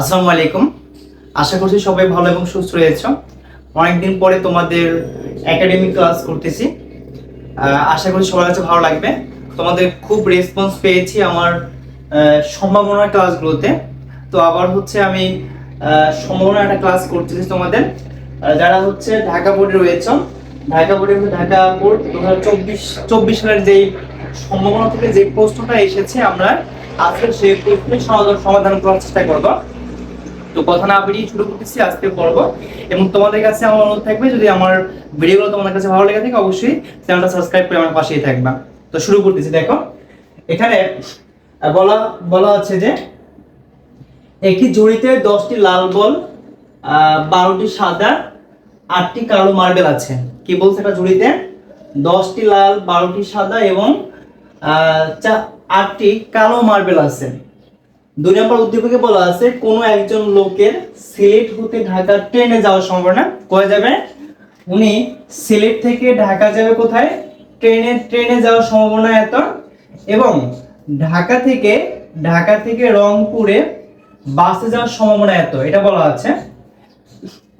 আসসালামু আলাইকুম। আশা করছি সবাই ভালো এবং সুস্থ রয়েছ। অনেকদিন পরে তোমাদের একাডেমিক ক্লাস করতেছি। আশা করি সবার কাছে ভালো লাগবে। তোমাদের খুব রেসপন্স পেয়েছি আমার সম্ভাবনার ক্লাসগুলোতে তো আবার হচ্ছে আমি সম্ভাবনা একটা ক্লাস করতেছি তোমাদের। যারা হচ্ছে ঢাকা বোর্ডে রয়েছে, ঢাকা বোর্ডে ঢাকা বোর্ড দু হাজার চব্বিশ চব্বিশ সালের যেই সম্ভাবনা থেকে যে প্রশ্নটা এসেছে আমরা আজকে সেই প্রশ্নের সমাধান করার চেষ্টা করব। তো কথা না বেরিয়ে শুরু করতেছি আজকে পর্ব। এবং তোমাদের কাছে আমার অনুরোধ থাকবে, যদি আমার ভিডিওগুলো তোমাদের কাছে ভালো লেগে থাকে, অবশ্যই চ্যানেলটা সাবস্ক্রাইব করে আমার পাশেই থাকবা। তো শুরু করতেছি, দেখো। এখানে বলা বলা আছে যে একটি জড়িতে দশটি লাল বল বারোটি সাদা, আটটি কালো মার্বেল আছে। কি বলছে একটা জুড়িতে? দশটি লাল, বারোটি সাদা এবং আটটি কালো মার্বেল আছে। দুই নম্বর উদ্দীপকে বলা আছে, কোনো একজন লোকের সিলেট হতে ঢাকা ট্রেনে যাওয়ার সম্ভাবনা কোথায় যাবে। উনি সিলেট থেকে ঢাকা যাবে কোথায়? ট্রেনে ট্রেনে যাওয়ার সম্ভাবনা এত। এবং ঢাকা থেকে ঢাকা থেকে রংপুরে বাসে যাওয়ার সম্ভাবনা এত, এটা বলা আছে।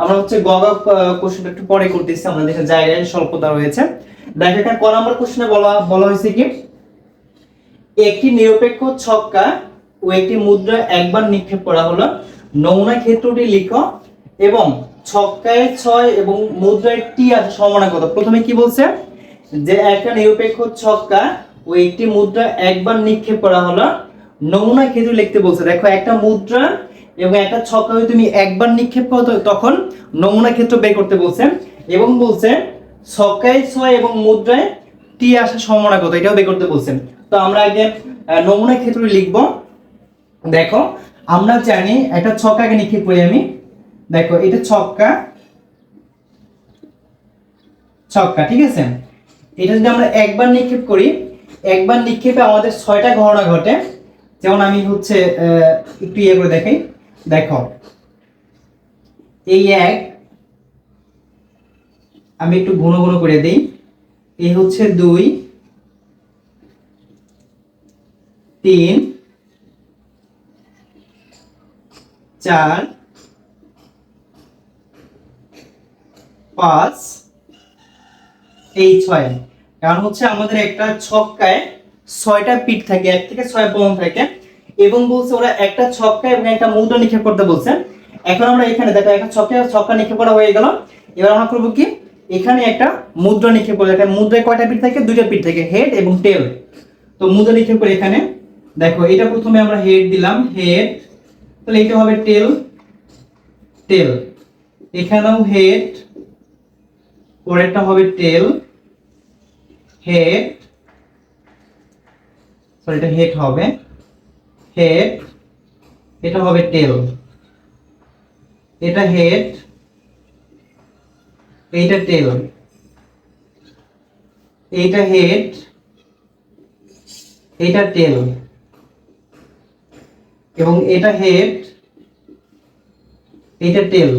আমরা হচ্ছে গগা কোশ্চেনটা একটু পরে করতেছি, আমরা দেখে জায়গায় স্বল্পতা রয়েছে। দেখো এখানে ক নম্বর কোশ্চেনে বলা বলা হয়েছে কি? একটি নিরপেক্ষ ছক্কা ও একটি মুদ্রা একবার নিক্ষেপ করা হলো। নমুনা ক্ষেত্রটি লিখো এবং ছক্কায় ছয় এবং মুদ্রায় টি আছে সম্ভাবনা কত প্রথমে কি বলছে? যে একটা নিরপেক্ষ ছক্কা ও একটি মুদ্রা একবার নিক্ষেপ করা হলো। নমুনা ক্ষেত্র লিখতে বলছে, দেখো একটা মুদ্রা এবং একটা ছক্কা তুমি একবার নিক্ষেপ করো তখন নমুনা ক্ষেত্র বের করতে বলছে এবং বলছে, ছক্কায় ছয় এবং মুদ্রায় টি আসার সম্ভাবনা কত এটাও বের করতে বলছেন তো আমরা আগে নমুনা ক্ষেত্র লিখব। দেখো, আমরা জানি একটা ছক্কাকে নিক্ষেপ করি আমি। দেখো, এটা ছক্কা ছক্কা, ঠিক আছে? এটা যদি আমরা একবার নিক্ষেপ করি, একবার নিক্ষেপে আমাদের ছয়টা ঘটনা ঘটে। যেমন আমি হচ্ছে একটু ইয়ে করে দেখাই। দেখো, এই এক, আমি একটু ঘন ঘন করে দিই। এই হচ্ছে দুই, তিন চার, পাঁচ, এই ছয়। কারণ হচ্ছে আমাদের একটা ছক্কায় ছয়টা পিঠ থাকে, এক থেকে ছয় পর্যন্ত থাকে, এবং বলছে ওরা একটা ছক্কা এবং একটা মুদ্রা নিক্ষেপ করতে বলছে। এখন আমরা এখানে দেখো, একটা ছক্কা ছক্কা নিক্ষেপ করা হয়ে গেল। এবার আমরা করব কি? এখানে একটা মুদ্রা নিক্ষেপ করব একটা মুদ্রায় কয়টা পিঠ থাকে? দুইটা পিঠ থাকে হেড এবং টেল তো মুদ্রা নিক্ষেপ করে এখানে, দেখো, এটা প্রথমে আমরা হেড দিলাম হেড তাহলে এটা হবে টেল টেল এখানেও হেড পরেরটা হবে টেল হেড সরি এটা হেড হবে। হেড এটা হবে টেল এটা হেড এইটা টেল এইটা হেড এইটা টেল এবং এটা হেড এইটা টেল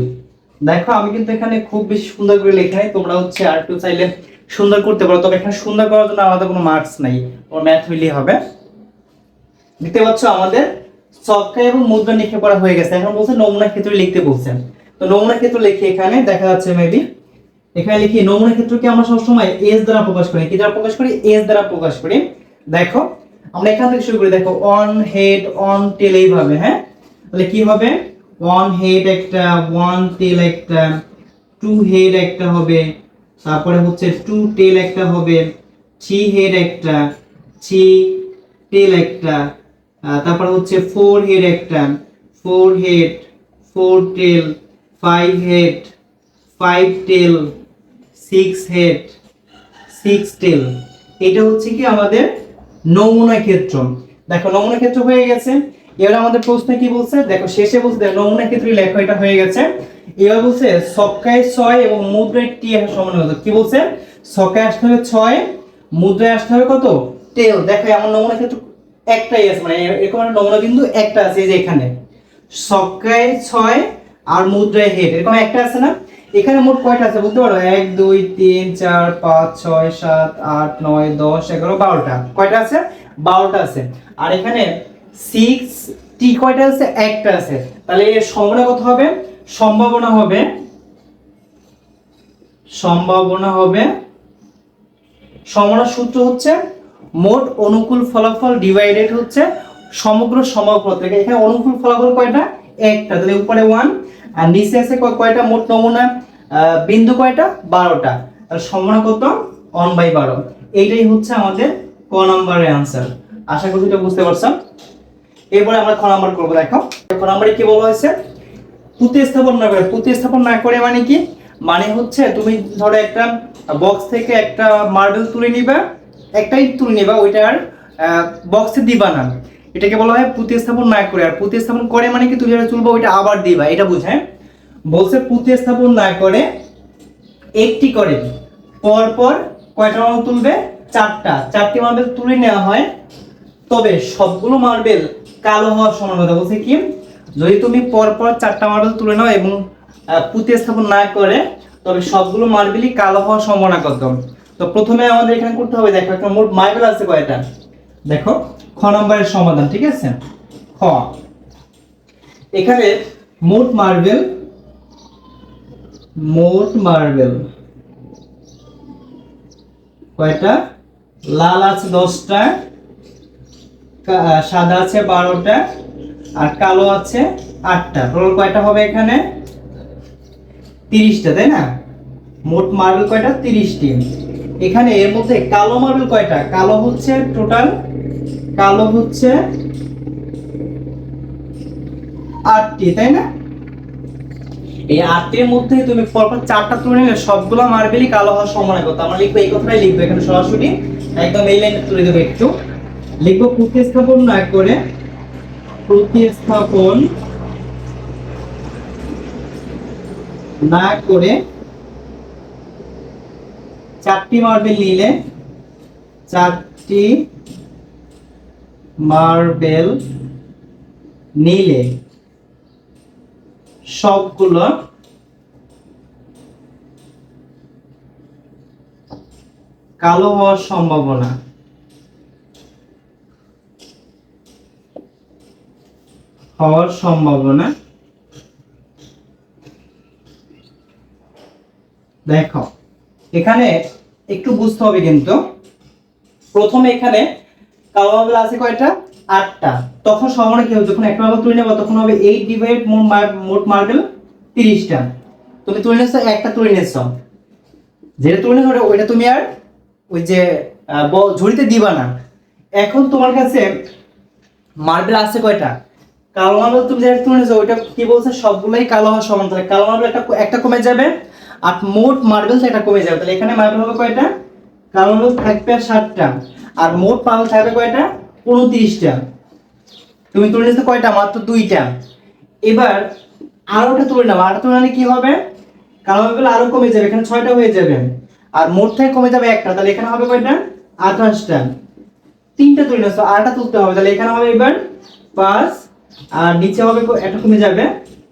দেখো, আমি কিন্তু এখানে খুব বেশি সুন্দর করে লেখা নাই তোমরা হচ্ছে আর একটু চাইলে সুন্দর করতে পারো, তবে এখানে সুন্দর করার জন্য আলাদা কোনো মার্কস নাই তোমার ম্যাথ হইলেই হবে। দেখতে পাচ্ছ, আমাদের চক্কা এবং মুদ্রা লিখে করা হয়ে গেছে। এখন বলছে নমুনা ক্ষেত্রে লিখতে বলছেন তো নমুনা ক্ষেত্র লিখি এখানে, দেখা যাচ্ছে মেবি এখানে লিখি, নমুনা ক্ষেত্রকে আমরা সবসময় এস দ্বারা প্রকাশ করি। কি দ্বারা প্রকাশ করি? এস দ্বারা প্রকাশ করি। দেখো আমরা এখান থেকে শুরু করি, দেখো অন হেড অন টেল এইভাবে হ্যাঁ? তাহলে কি হবে? ওয়ান হেড একটা ওয়ান টেল একটা টু হেড একটা হবে, তারপরে হচ্ছে টু টেল একটা হবে থ্রি হেড একটা থ্রি টেল একটা তারপরে হচ্ছে ফোর হেড একটা four head four tail five head five tail six head six tail এটা হচ্ছে কি আমাদের নমুনা ক্ষেত্র। দেখো নমুনা ক্ষেত্র হয়ে গেছে। এবার আমাদের প্রশ্ন কি বলছে? দেখো শেষে বলছে দেখো, নমুনা ক্ষেত্রে লেখো এটা হয়ে গেছে। এবার বলছে ছক্কায় ছয় এবং মুদ্রায় টি সমান হতো কি বলছে? ছক্কায় আসতে হবে ছয় মুদ্রায় আসতে হবে কত? টেল দেখো আমার নমুনা ক্ষেত্র একটাই আছে মানে এরকম একটা নমুনা কিন্তু একটা আছে এই যে এখানে। ছক্কায় ছয় আর মুদ্রায় হেড এরকম একটা আছে না? এখানে মোট কয়টা আছে বলতে পারো? এক, দুই, তিন, চার, পাঁচ, ছয়, সাত, আট, নয়, দশ, এগারো, বারোটা। কয়টা আছে? বারোটা আছে। আর এখানে সিক্স টি কয়টা আছে? একটা আছে। তাহলে এর সম্ভাবনা কত হবে? সম্ভাবনা হবে সম্ভাবনা হবে সম্ভাবনার সূত্র হচ্ছে মোট অনুকূল ফলাফল ডিভাইডেড হচ্ছে সমগ্র থেকে এখানে অনুকূল ফলাফল কয়টা? একটা তাহলে উপরে ওয়ান আর নিচে আছে কয়টা? মোট নমুনা? বিন্দু কয়টা? বারোটা। তাহলে সম্ভাবনা কত? অন বাই বারো। এইটাই হচ্ছে আমাদের ক নম্বরের আনসার আশা করি এটা বুঝতে পারছ। এরপরে আমরা খ নাম্বার করব, দেখো। খ নাম্বারে কি বলা হয়েছে? প্রতিস্থাপন না করে। প্রতিস্থাপন না করে মানে কি? মানে হচ্ছে তুমি ধরো একটা বক্স থেকে একটা মার্বেল তুলে নিবা, একটাই তুলে নিবা, ওইটা ওইটার বক্সে দিবা না। এটাকে বলা হয় প্রতিস্থাপন না করে। আর প্রতিস্থাপন করে মানে কি? তুমি যেটা তুলবা, ওইটা আবার দিবা। এটা বুঝায় বলছে প্রতিস্থাপন না করে, একটি করে পর পর কয়টা মার্বেল তুলবে? চারটা। চারটি মার্বেল তুলে নেওয়া হয়। তবে সবগুলো মার্বেল কালো হওয়ার সম্ভাবনা বলছে কি? যদি তুমি পর পর চারটা মার্বেল তুলে নাও এবং প্রতিস্থাপন না করে, তবে সবগুলো মার্বেলই কালো হওয়ার সম্ভাবনা কত তো প্রথমে আমাদের এখানে করতে হবে, দেখো, একটা মোট মার্বেল আছে কয়টা? দেখো খ নম্বরের সমাধান, ঠিক আছে? খ। এখানে মোট মার্বেল মোট মার্বেল। কয়টা? লাল আছে দশটা সাদা আছে বারোটা, আর কালো আছে আটটা। টোটাল কয়টা হবে এখানে? তিরিশটা, তাই না? মোট মার্বেল কয়টা? তিরিশটি। এখানে এর মধ্যে কালো মার্বেল কয়টা? কালো হচ্ছে টোটাল কালো হচ্ছে আটটি, তাই না? এই আটটির মধ্যে তুমি পরপর চারটা তুলে নিলে সবগুলো মার্বেলই কালো হওয়ার সম্ভাবনা কত? আমরা লিখব এই কথাটাই লিখব এখানে সরাসরি। একদম এই লাইনে তুলে দেবো একটু। লিখব প্রতিস্থাপন না করে প্রতিস্থাপন না করে চারটি মার্বেল নিলে চারটি মার্বেল, নিলে সবগুলো কালো হওয়ার সম্ভাবনা। হওয়ার সম্ভাবনা। দেখো, এখানে একটু বুঝতে হবে কিন্তু, প্রথমে এখানে কালো মার্বেল আছে কয়টা? আটটা। তখন সম্ভাবনা কি হবে? যখন একটা মার্বেল তুলে নেব, তখন হবে এইট ডিভাইড মোট মার্বেল তিরিশটা। তুমি তুলে নিচ্ছ একটা তুলে নিচ্ছ যেটা তুলে নিচ্ছ ওইটা তুমি আর ওই যে ঝুড়িতে দিবা না। এখন তোমার কাছে মার্বেল আছে কয়টা? কালো মার্বেল তুমি যেটা তুলে নিচ্ছ ওইটা কি বলছে? সবগুলোই কালো হওয়ার সমান তাহলে কালো মার্বেল একটা একটা কমে যাবে, আর মোট মার্বেল সেটা কমে যাবে। তাহলে এখানে মার্বেল হবে কয়টা? কালো মার্বেল থাকবে আর ষাটটা আর মোট পাল থাকবে কয়টা? উনত্রিশটা। তুমি তুলে নিচ্ছ কয়টা? মাত্র দুইটা। এবার আরোটা তুলে নাও। আরও তুলে কি হবে? কালো মার্বেল আরও কমে যাবে। এখানে ছয়টা হয়ে যাবে। আর মোট থেকে কমে যাবে একটা। তাহলে এখানে হবে কয়টা? আঠাশটা। তিনটা তুলে নিচ্ছ আরটা তুলতে হবে। তাহলে এখানে হবে এবার পাঁচ। আর নিচে হবে একটা কমে যাবে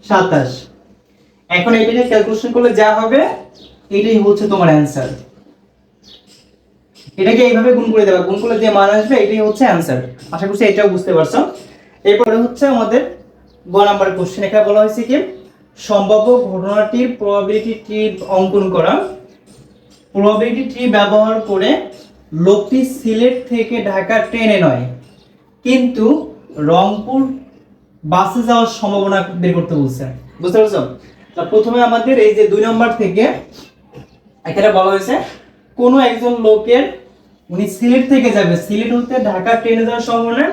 সাতাশ। এখন এটাকে ক্যালকুলেশন করলে যা হবে এটাই হচ্ছে তোমার অ্যান্সার এটাকে এইভাবে গুণ করে দেবা। গুণ করলে যে মান আসবে, এটাই হচ্ছে অ্যান্সার আশা করছি এটাও বুঝতে পারছ। এরপরে হচ্ছে আমাদের গ নাম্বার কোশ্চেন এখানে বলা হয়েছে কি? সম্ভাব্য ঘটনাটির প্রবাবিলিটি ট্রি অঙ্কন করা। প্রবাবিলিটি ট্রি ব্যবহার করে লোকটি সিলেট থেকে ঢাকা ট্রেনে নয়, কিন্তু রংপুর বাসে যাওয়ার সম্ভাবনা বের করতে বলছে। বুঝতে পারছ? তা প্রথমে আমাদের এই যে দুই নম্বর থেকে এখানে বলা হয়েছে, কোনো একজন লোকের উনি সিলেট থেকে যাবে সিলেট হতে ঢাকা ট্রেনে যাওয়ার সম্ভাবনা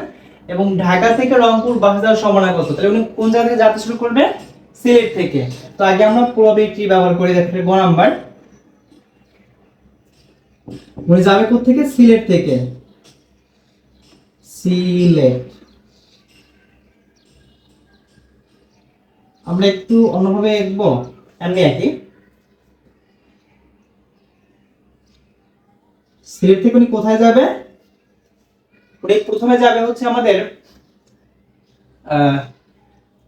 এবং ঢাকা থেকে রংপুর বাসে যাওয়ার সম্ভাবনা কত? তাহলে উনি কোন জায়গা থেকে শুরু করবে? সিলেট থেকে। তো আগে আমরা প্রবাবিলিটি ব্যবহার করি দেখো গ নাম্বার। উনি যাবে থেকে সিলেট থেকে। সিলেট। আমরা একটু অন্যভাবে দেখব এমনি একই সিলেট থেকে উনি কোথায় যাবে? উনি প্রথমে যাবে হচ্ছে আমাদের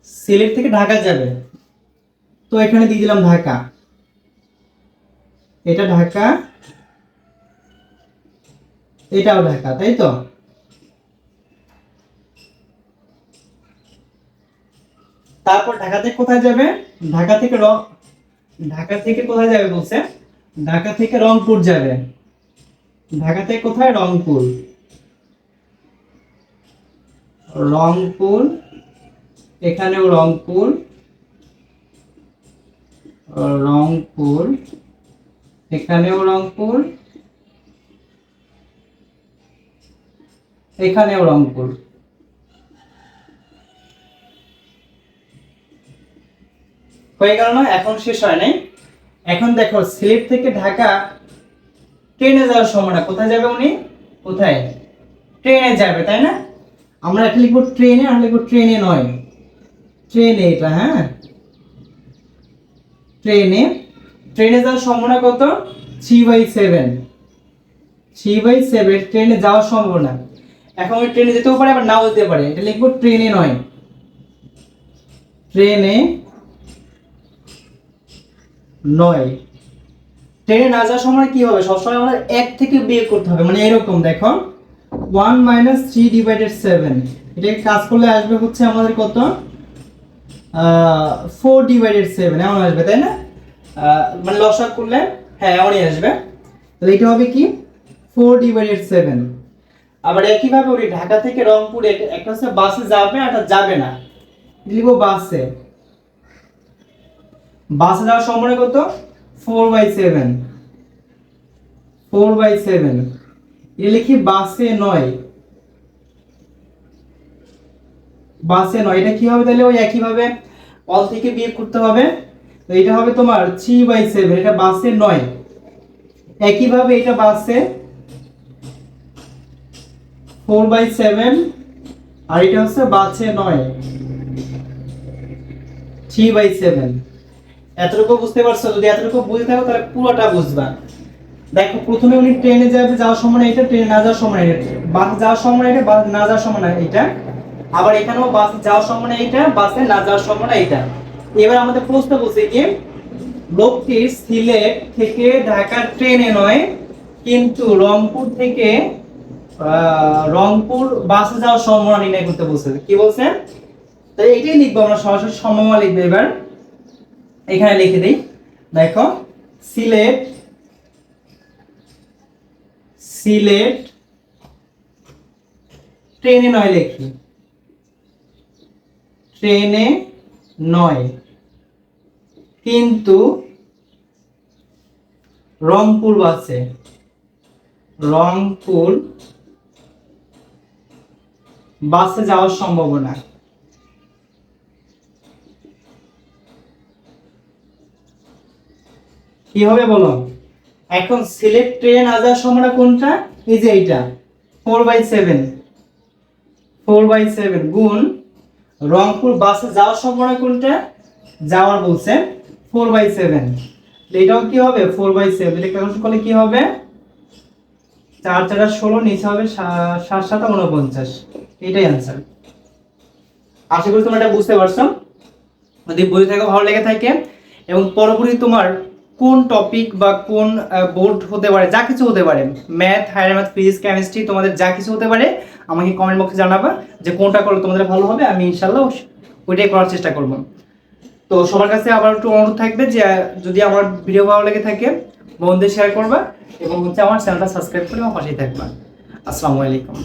সিলেট থেকে ঢাকা যাবে। তো এখানে দিয়ে দিলাম ঢাকা। এটা ঢাকা, এটাও ঢাকা, তাই তো? তারপর ঢাকা থেকে কোথায় যাবে? ঢাকা থেকে ঢাকা থেকে কোথায় যাবে বলছে? ঢাকা থেকে রংপুর যাবে। ঢাকা থেকে কোথায়? রংপুর। রংপুর, এখানেও রংপুর। রংপুর, এখানেও রংপুর। এখানেও রংপুর। হয়ে গেল না? এখন শেষ হয় নাই। এখন দেখো সিলেট থেকে ঢাকা ট্রেনে যাওয়ার সময় না কোথায় যাবে উনি? কোথায়? ট্রেনে যাবে, তাই না? আমরা একটা লিখব ট্রেনে আর লিখব ট্রেনে নয়। ট্রেনে এটা হ্যাঁ? ট্রেনে ট্রেনে যাওয়ার সম্ভাবনা কত? Three by seven. Three by seven, ট্রেনে যাওয়ার সম্ভাবনা। এখন ওই ট্রেনে যেতেও পারে, আবার নাও যেতে পারে। এটা লিখব ট্রেনে নয়। ট্রেনে নয়। ট্রেনে না যাওয়ার সময় কি হবে? সবসময় আমাদের এক থেকে বিয়ে করতে হবে। মানে এরকম, দেখো। One minus three divided seven এটাকে কাজ করলে আসবে হচ্ছে আমাদের কত? ফোর ডিভাইডেড সেভেন এমন আসবে, তাই না? মানে লসাক করলে হ্যাঁ এমনই আসবে। তাহলে এটা হবে কি? ফোর ডিভাইডেড সেভেন আবার একইভাবে ওই ঢাকা থেকে রংপুরে, একটা হচ্ছে বাসে যাবে, আর যাবে না। লিখব বাসে। বাসে যাওয়ার সময় কত? Four by seven four by seven এ লিখি বাসে নয়। বাসে নয়। এটা কি হবে তাহলে? ওই একইভাবে অল থেকে বিয়োগ করতে হবে। তো এটা হবে তোমার থ্রি বাই সেভেন এটা বাসে নয়। একইভাবে এটা বাসে ফোর বাই সেভেন আর এটা হচ্ছে বাসে নয়। থ্রি বাই সেভেন এতটুকু বুঝতে পারছ? যদি এতটুকু বুঝতে থাকো, তাহলে পুরোটা বুঝবা। দেখো, প্রথমে উনি ট্রেনে যাবে যাওয়ার সময় এটা, ট্রেনে না যাওয়ার সময় এটা। বাস যাওয়ার সময় এটা, বাস না যাওয়ার সময় এটা। আবার এখানেও বাস যাওয়ার সময় এটা, বাসে না যাওয়ার সময় এটা। এবার আমাদের প্রশ্ন বলছে কি, লোকটি সিলেট থেকে ঢাকার ট্রেনে নয়, কিন্তু রংপুর থেকে রংপুর বাসে যাওয়ার সম্ভাবনা নির্ণয় করতে বলছে। কি বলছে? তাই এটাই লিখব আমরা, সরাসরি সম্ভাবনা লিখব এবার। এখানে লিখে দিই। দেখো, সিলেট সিলেট, ট্রেনে নয় লিখি। ট্রেনে নয়। কিন্তু রংপুর বাসে রংপুর বাসে যাওয়ার সম্ভাবনা। কি হবে বলো? এখন সিলেট ট্রেন আসার সময়টা কোনটা? এই যে এইটা। Four by seven four by seven গুণ রংপুর বাসে যাওয়ার সম্ভাবনা কোনটা? যাওয়ার বলছে ফোর বাই সেভেন এটাও কি হবে? ফোর বাই সেভেন এটা ক্যালকুলেশন করলে কি হবে? চার চার ষোলো, নিচে হবে সাত সাত উনপঞ্চাশ এটাই অ্যান্সার আশা করি তোমরা এটা বুঝতে পারছ। যদি বুঝে থাকো, ভালো লেগে থাকে। এবং পরবর্তী তোমার কোন টপিক বা কোন বোর্ড হতে পারে, যা কিছু হতে পারে math higher math physics chemistry তোমাদের যা কিছু হতে পারে, আমাকে কমেন্ট বক্সে জানাবা যে কোনটা করলে তোমাদের ভালো হবে, আমি ইনশাল্লাহ ওইটাই করার চেষ্টা করব। তো সবার কাছে আবার একটু অনুরোধ থাকবে যে যদি আমার ভিডিও ভালো লেগে থাকে, বন্ধুদের শেয়ার করবা এবং হচ্ছে আমার চ্যানেলটা সাবস্ক্রাইব করে আমার পাশেই থাকবা। আসসালামু আলাইকুম।